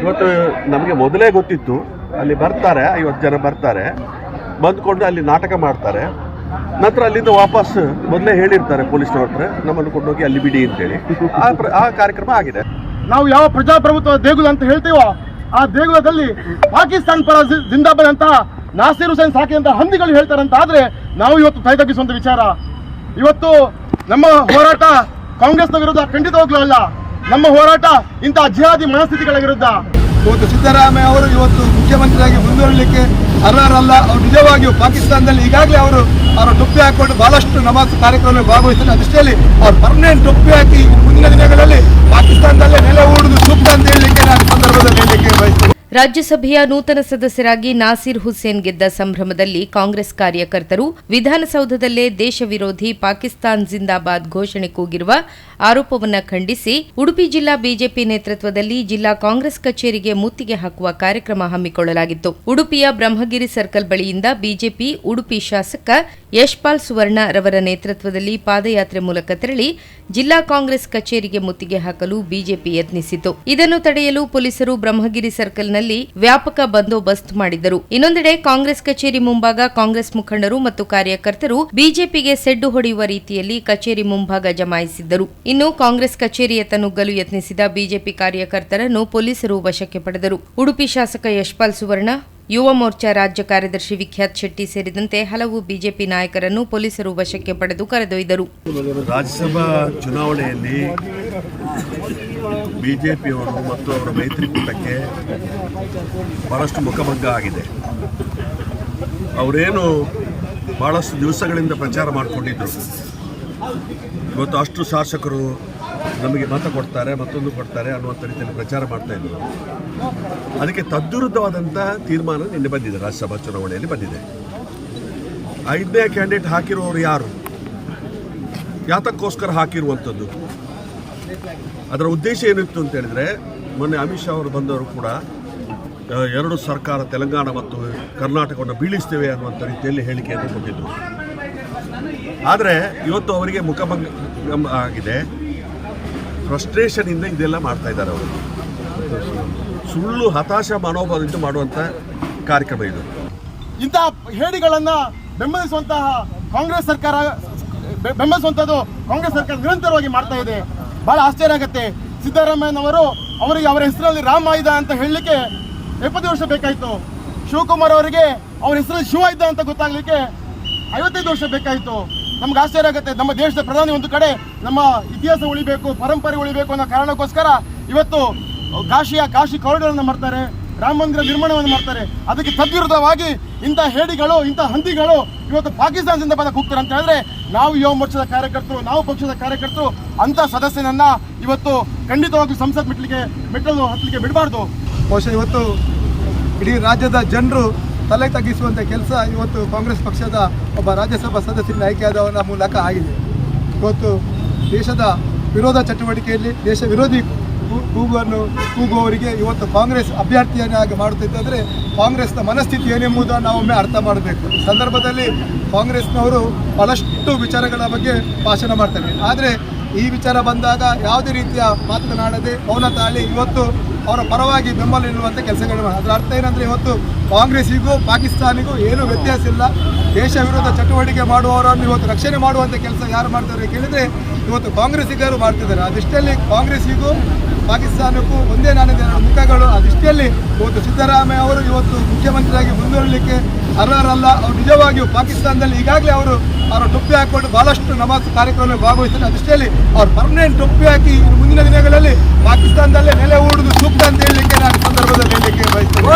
ಇವತ್ತು ನಮಗೆ ಮೊದಲೇ ಗೊತ್ತಿತ್ತು, ಅಲ್ಲಿ ಬರ್ತಾರೆ, ಐವತ್ತು ಜನ ಬರ್ತಾರೆ ಬಂದ್ಕೊಂಡು ಅಲ್ಲಿ ನಾಟಕ ಮಾಡ್ತಾರೆ. ನಂತರ ಅಲ್ಲಿಂದ ವಾಪಸ್ ಮೊದಲೇ ಹೇಳಿರ್ತಾರೆ ಪೊಲೀಸ್ನವ್ರ ಹತ್ರ ನಮ್ಮನ್ನು ಕೊಂಡೋಗಿ ಅಲ್ಲಿ ಬಿಡಿ ಅಂತೇಳಿ. ಆ ಕಾರ್ಯಕ್ರಮ ಆಗಿದೆ. ನಾವು ಯಾವ ಪ್ರಜಾಪ್ರಭುತ್ವ ದೇಗುಲ ಅಂತ ಹೇಳ್ತೀವೋ, ಆ ದೇಗುಲದಲ್ಲಿ ಪಾಕಿಸ್ತಾನ ಪರ ಜಿಂದಾಬಾದ್ ಅಂತ ನಾಸೀರ್ ಹುಸೇನ್ ಸಾಕಿದಂತ ಹಂದಿಗಳು ಹೇಳ್ತಾರಂತ ಆದ್ರೆ ನಾವು ಇವತ್ತು ಕೈ ತಗ್ಗಿಸುವಂತ ವಿಚಾರ. ಇವತ್ತು ನಮ್ಮ ಹೋರಾಟ ಕಾಂಗ್ರೆಸ್ನ ವಿರುದ್ಧ ಖಂಡಿತವಾಗ್ಲೂ ಅಲ್ಲ. ನಮ್ಮ ಹೋರಾಟ ಇಂತಹ ಜಿಹಾದಿ ಮನಸ್ಥಿತಿಗಳ ವಿರುದ್ಧ. ಇವತ್ತು ಸಿದ್ದರಾಮಯ್ಯ ಅವರು ಇವತ್ತು ಮುಖ್ಯಮಂತ್ರಿಯಾಗಿ ಮುಂದುವರಲಿಕ್ಕೆ ಅರ್ಹರಲ್ಲ. ಅವರು ನಿಜವಾಗಿಯೂ ಪಾಕಿಸ್ತಾನದಲ್ಲಿ ಈಗಾಗಲೇ ಅವರು ಅವರ ಟೊಪ್ಪಿ ಹಾಕೊಂಡು ಬಹಳಷ್ಟು ನಮಾಜ್ ಕಾರ್ಯಕ್ರಮ ಭಾಗವಹಿಸಿದ ದೃಷ್ಟಿಯಲ್ಲಿ ಅವರು ಪರ್ಮನೆಂಟ್ ಟೊಪ್ಪಿ ಹಾಕಿ ಮುಂದಿನ ದಿನಗಳಲ್ಲಿ ಪಾಕಿಸ್ತಾನದಲ್ಲೇ ನೆಲೆ ಹೂಡುದು ಸೂಕ್ತ ಅಂತ ಹೇಳಲಿಕ್ಕೆ ನಾನು ಸಂದರ್ಭದಲ್ಲಿ ಹೇಳಲಿಕ್ಕೆ ಬಯಸ್ತೇನೆ. ರಾಜ್ಯಸಭೆಯ ನೂತನ ಸದಸ್ಯರಾಗಿ ನಾಸಿರ್ ಹುಸೇನ್ ಗೆದ್ದ ಸಂಭ್ರಮದಲ್ಲಿ ಕಾಂಗ್ರೆಸ್ ಕಾರ್ಯಕರ್ತರು ವಿಧಾನಸೌಧದಲ್ಲೇ ದೇಶ ವಿರೋಧಿ ಪಾಕಿಸ್ತಾನ್ ಜಿಂದಾಬಾದ್ ಘೋಷಣೆ ಕೂಗಿರುವ ಆರೋಪವನ್ನು ಖಂಡಿಸಿ ಉಡುಪಿ ಜಿಲ್ಲಾ ಬಿಜೆಪಿ ನೇತೃತ್ವದಲ್ಲಿ ಜಿಲ್ಲಾ ಕಾಂಗ್ರೆಸ್ ಕಚೇರಿಗೆ ಮುತ್ತಿಗೆ ಹಾಕುವ ಕಾರ್ಯಕ್ರಮ ಹಮ್ಮಿಕೊಳ್ಳಲಾಗಿತ್ತು. ಉಡುಪಿಯ ಬ್ರಹ್ಮಗಿರಿ ಸರ್ಕಲ್ ಬಳಿಯಿಂದ ಬಿಜೆಪಿ, ಉಡುಪಿ ಶಾಸಕ ಯಶ್ಪಾಲ್ ಸುವರ್ಣ ರವರ ನೇತೃತ್ವದಲ್ಲಿ ಪಾದಯಾತ್ರೆ ಮೂಲಕ ತೆರಳಿ ಜಿಲ್ಲಾ ಕಾಂಗ್ರೆಸ್ ಕಚೇರಿಗೆ ಮುತ್ತಿಗೆ ಹಾಕಲು ಬಿಜೆಪಿ ಯತ್ನಿಸಿತು ಇದನ್ನು ತಡೆಯಲು ಪೊಲೀಸರು ಬ್ರಹ್ಮಗಿರಿ ಸರ್ಕಲ್ನಲ್ಲಿ ವ್ಯಾಪಕ ಬಂದೋಬಸ್ತ್ ಮಾಡಿದ್ದರು. ಇನ್ನೊಂದೆಡೆ ಕಾಂಗ್ರೆಸ್ ಕಚೇರಿ ಮುಂಭಾಗ ಕಾಂಗ್ರೆಸ್ ಮುಖಂಡರು ಮತ್ತು ಕಾರ್ಯಕರ್ತರು ಬಿಜೆಪಿಗೆ ಸೆಡ್ಡು ಹೊಡೆಯುವ ರೀತಿಯಲ್ಲಿ ಕಚೇರಿ ಮುಂಭಾಗ ಜಮಾಯಿಸಿದ್ದರು. ಇನ್ನು ಕಾಂಗ್ರೆಸ್ ಕಚೇರಿಯತ್ತ ನುಗ್ಗಲು ಯತ್ನಿಸಿದ ಬಿಜೆಪಿ ಕಾರ್ಯಕರ್ತರನ್ನು ಪೊಲೀಸರು ವಶಕ್ಕೆ ಪಡೆದರು. ಉಡುಪಿ ಶಾಸಕ ಯಶ್ಪಾಲ್ ಸುವರ್ಣ, ಯುವ ಮೋರ್ಚಾ ರಾಜ್ಯ ಕಾರ್ಯದರ್ಶಿ ವಿಖ್ಯಾತ್ ಶೆಟ್ಟಿ ಸೇರಿದಂತೆ ಹಲವು ಬಿಜೆಪಿ ನಾಯಕರನ್ನು ಪೊಲೀಸರು ವಶಕ್ಕೆ ಪಡೆದು ಕರೆದೊಯ್ದರು. ರಾಜ್ಯಸಭಾ ಚುನಾವಣೆಯಲ್ಲಿ ಬಿಜೆಪಿಯವರು ಮತ್ತು ಅವರ ಮೈತ್ರಿಕೂಟಕ್ಕೆ ಬಹಳಷ್ಟು ಮುಖಭಂಗ ಆಗಿದೆ. ಅವರೇನು ಬಹಳಷ್ಟು ದಿವಸಗಳಿಂದ ಪ್ರಚಾರ ಮಾಡಿಕೊಂಡಿದ್ದರು ಇವತ್ತು ಅಷ್ಟು ಶಾಸಕರು ನಮಗೆ ಮತ ಕೊಡ್ತಾರೆ, ಮತ್ತೊಂದು ಕೊಡ್ತಾರೆ ಅನ್ನುವಂಥ ರೀತಿಯಲ್ಲಿ ಪ್ರಚಾರ ಮಾಡ್ತಾ ಇದ್ದರು ಅದಕ್ಕೆ ತದ್ವಿರುದ್ಧವಾದಂಥ ತೀರ್ಮಾನ ನಿನ್ನೆ ಬಂದಿದೆ, ರಾಜ್ಯಸಭಾ ಚುನಾವಣೆಯಲ್ಲಿ ಬಂದಿದೆ. ಐದನೇ ಕ್ಯಾಂಡಿಡೇಟ್ ಹಾಕಿರುವವರು ಯಾರು? ಯಾತಕ್ಕೋಸ್ಕರ ಹಾಕಿರುವಂಥದ್ದು? ಅದರ ಉದ್ದೇಶ ಏನಿತ್ತು ಅಂತ ಹೇಳಿದ್ರೆ, ಮೊನ್ನೆ ಅಮಿತ್ ಶಾ ಅವರು ಬಂದವರು ಕೂಡ ಎರಡು ಸರ್ಕಾರ, ತೆಲಂಗಾಣ ಮತ್ತು ಕರ್ನಾಟಕವನ್ನು ಬೀಳಿಸ್ತೇವೆ ಅನ್ನುವಂಥ ರೀತಿಯಲ್ಲಿ ಹೇಳಿಕೆಯನ್ನು ಕೊಟ್ಟಿದ್ದರು ಆದರೆ ಇವತ್ತು ಅವರಿಗೆ ಮುಖಭಂಗ ಆಗಿದೆ. ಫ್ರಸ್ಟ್ರೇಷನಿಂದ ಇದೆಲ್ಲ ಮಾಡ್ತಾ ಇದ್ದಾರೆ ಅವರು. ಸುಳ್ಳು, ಹತಾಶ ಮನೋಭಾವದಿಂದ ಮಾಡುವಂಥ ಕಾರ್ಯಕ್ರಮ ಇದು. ಇಂತಹ ಹೇಳಿಗಳನ್ನು ಬೆಂಬಲಿಸುವಂತಹ ಕಾಂಗ್ರೆಸ್ ಸರ್ಕಾರ, ಬೆಂಬಲಿಸುವಂಥದ್ದು ಕಾಂಗ್ರೆಸ್ ಸರ್ಕಾರ ನಿರಂತರವಾಗಿ ಮಾಡ್ತಾ ಇದೆ. ಬಹಳ ಆಶ್ಚರ್ಯ ಆಗುತ್ತೆ. ಸಿದ್ದರಾಮಯ್ಯನವರು ಅವರಿಗೆ ಅವರ ಹೆಸರಲ್ಲಿ ರಾಮ ಇದ್ದ ಅಂತ ಹೇಳಲಿಕ್ಕೆ ಎಪ್ಪತ್ತು ವರ್ಷ ಬೇಕಾಯಿತು. ಶಿವಕುಮಾರ್ ಅವರಿಗೆ ಅವರ ಹೆಸರಲ್ಲಿ ಶಿವ ಇದ್ದ ಅಂತ ಗೊತ್ತಾಗಲಿಕ್ಕೆ ಐವತ್ತೈದು ವರ್ಷ ಬೇಕಾಯಿತು. ನಮ್ಗೆ ಆಶ್ಚರ್ಯ ಆಗುತ್ತೆ. ನಮ್ಮ ದೇಶದ ಪ್ರಧಾನಿ ಒಂದು ಕಡೆ ನಮ್ಮ ಇತಿಹಾಸ ಉಳಿಬೇಕು, ಪರಂಪರೆ ಉಳಿಬೇಕು ಅನ್ನೋ ಕಾರಣಕ್ಕೋಸ್ಕರ ಇವತ್ತು ಕಾಶಿಯ ಕಾಶಿ ಕಾರಿಡಾರ್ನ ಮಾಡ್ತಾರೆ. ರಾಮ ಮಂದಿರ ನಿರ್ಮಾಣವನ್ನು ಮಾಡ್ತಾರೆ. ಅದಕ್ಕೆ ತದ್ವಿರುದ್ಧವಾಗಿ ಇಂಥ ಹೇಡಿಗಳು, ಇಂಥ ಹಂದಿಗಳು ಇವತ್ತು ಪಾಕಿಸ್ತಾನದಿಂದ ಬಂದ ಕೂಗ್ತಾರೆ ಅಂತ ಹೇಳಿದ್ರೆ ನಾವು ಯುವ ಮೋರ್ಚಾದ ಕಾರ್ಯಕರ್ತರು, ನಾವು ಪಕ್ಷದ ಕಾರ್ಯಕರ್ತರು ಅಂತ ಸದಸ್ಯನನ್ನ ಇವತ್ತು ಖಂಡಿತವಾಗಿ ಸಂಸತ್ ಮೆಟ್ಲಿಗೆ ಮೆಟ್ಟಲು ಹತ್ತಲಿಕ್ಕೆ ಬಿಡಬಾರ್ದು. ಬಹುಶಃ ಇವತ್ತು ಇಡೀ ರಾಜ್ಯದ ಜನರು ತಲೆ ತಗ್ಗಿಸುವಂಥ ಕೆಲಸ ಇವತ್ತು ಕಾಂಗ್ರೆಸ್ ಪಕ್ಷದ ಒಬ್ಬ ರಾಜ್ಯಸಭಾ ಸದಸ್ಯನ ಆಯ್ಕೆಯಾದವನ ಮೂಲಕ ಆಗಿದೆ. ಇವತ್ತು ದೇಶದ ವಿರೋಧ ಚಟುವಟಿಕೆಯಲ್ಲಿ ದೇಶ ವಿರೋಧಿ ಕೂಗನ್ನು ಕೂಗುವವರಿಗೆ ಇವತ್ತು ಕಾಂಗ್ರೆಸ್ ಅಭ್ಯರ್ಥಿಯನ್ನಾಗಿ ಮಾಡುತ್ತಿದ್ದಾದರೆ ಕಾಂಗ್ರೆಸ್ನ ಮನಸ್ಥಿತಿ ಏನೆಂಬುದನ್ನು ನಾವೊಮ್ಮೆ ಅರ್ಥ ಮಾಡಬೇಕು. ಈ ಸಂದರ್ಭದಲ್ಲಿ ಕಾಂಗ್ರೆಸ್ನವರು ಬಹಳಷ್ಟು ವಿಚಾರಗಳ ಬಗ್ಗೆ ಭಾಷಣ ಮಾಡ್ತಾರೆ. ಆದರೆ ಈ ವಿಚಾರ ಬಂದಾಗ ಯಾವುದೇ ರೀತಿಯ ಮಾತನಾಡದೆ ಮೌನ ತಾಳಿ ಇವತ್ತು ಅವರ ಪರವಾಗಿ ಬೆಂಬಲ ನಿಲ್ಲುವಂಥ ಕೆಲಸಗಳು ಮಾಡಿ, ಅದರ ಅರ್ಥ ಏನಂದರೆ ಇವತ್ತು ಕಾಂಗ್ರೆಸ್ಸಿಗೂ ಪಾಕಿಸ್ತಾನಿಗೂ ಏನೂ ವ್ಯತ್ಯಾಸ ಇಲ್ಲ. ದೇಶ ವಿರೋಧ ಚಟುವಟಿಕೆ ಮಾಡುವವರನ್ನು ಇವತ್ತು ರಕ್ಷಣೆ ಮಾಡುವಂಥ ಕೆಲಸ ಯಾರು ಮಾಡ್ತಾರೆ ಕೇಳಿದರೆ ಇವತ್ತು ಕಾಂಗ್ರೆಸ್ಸಿಗರು ಮಾಡ್ತಿದ್ದಾರೆ. ಅದಷ್ಟಲ್ಲಿ ಕಾಂಗ್ರೆಸ್ಸಿಗೂ ಪಾಕಿಸ್ತಾನಕ್ಕೂ ಒಂದೇ ನಾನು ಮುಖಗಳು. ಆ ದೃಷ್ಟಿಯಲ್ಲಿ ಇವತ್ತು ಸಿದ್ದರಾಮಯ್ಯ ಅವರು ಇವತ್ತು ಮುಖ್ಯಮಂತ್ರಿಯಾಗಿ ಮುಂದುವರಲಿಕ್ಕೆ ಅರ್ಹರಲ್ಲ. ಅವರು ನಿಜವಾಗಿಯೂ ಪಾಕಿಸ್ತಾನದಲ್ಲಿ ಈಗಾಗಲೇ ಅವರು ಅವರ ಟೊಪ್ಪಿ ಹಾಕೊಂಡು ಬಹಳಷ್ಟು ನಮಾಜ್ ಕಾರ್ಯಕ್ರಮ ಭಾಗವಹಿಸಿದ ದೃಷ್ಟಿಯಲ್ಲಿ ಅವರು ಪರ್ಮನೆಂಟ್ ಟೊಪ್ಪಿ ಹಾಕಿ ಮುಂದಿನ ದಿನಗಳಲ್ಲಿ ಪಾಕಿಸ್ತಾನದಲ್ಲೇ ನೆಲೆ ಹೂಡುವುದು ಸೂಕ್ತ ಅಂತ ಹೇಳಲಿಕ್ಕೆ ನಾನು ಸಂದರ್ಭದಲ್ಲಿ ಹೇಳಲಿಕ್ಕೆ ಬಯಸ್ತೇನೆ.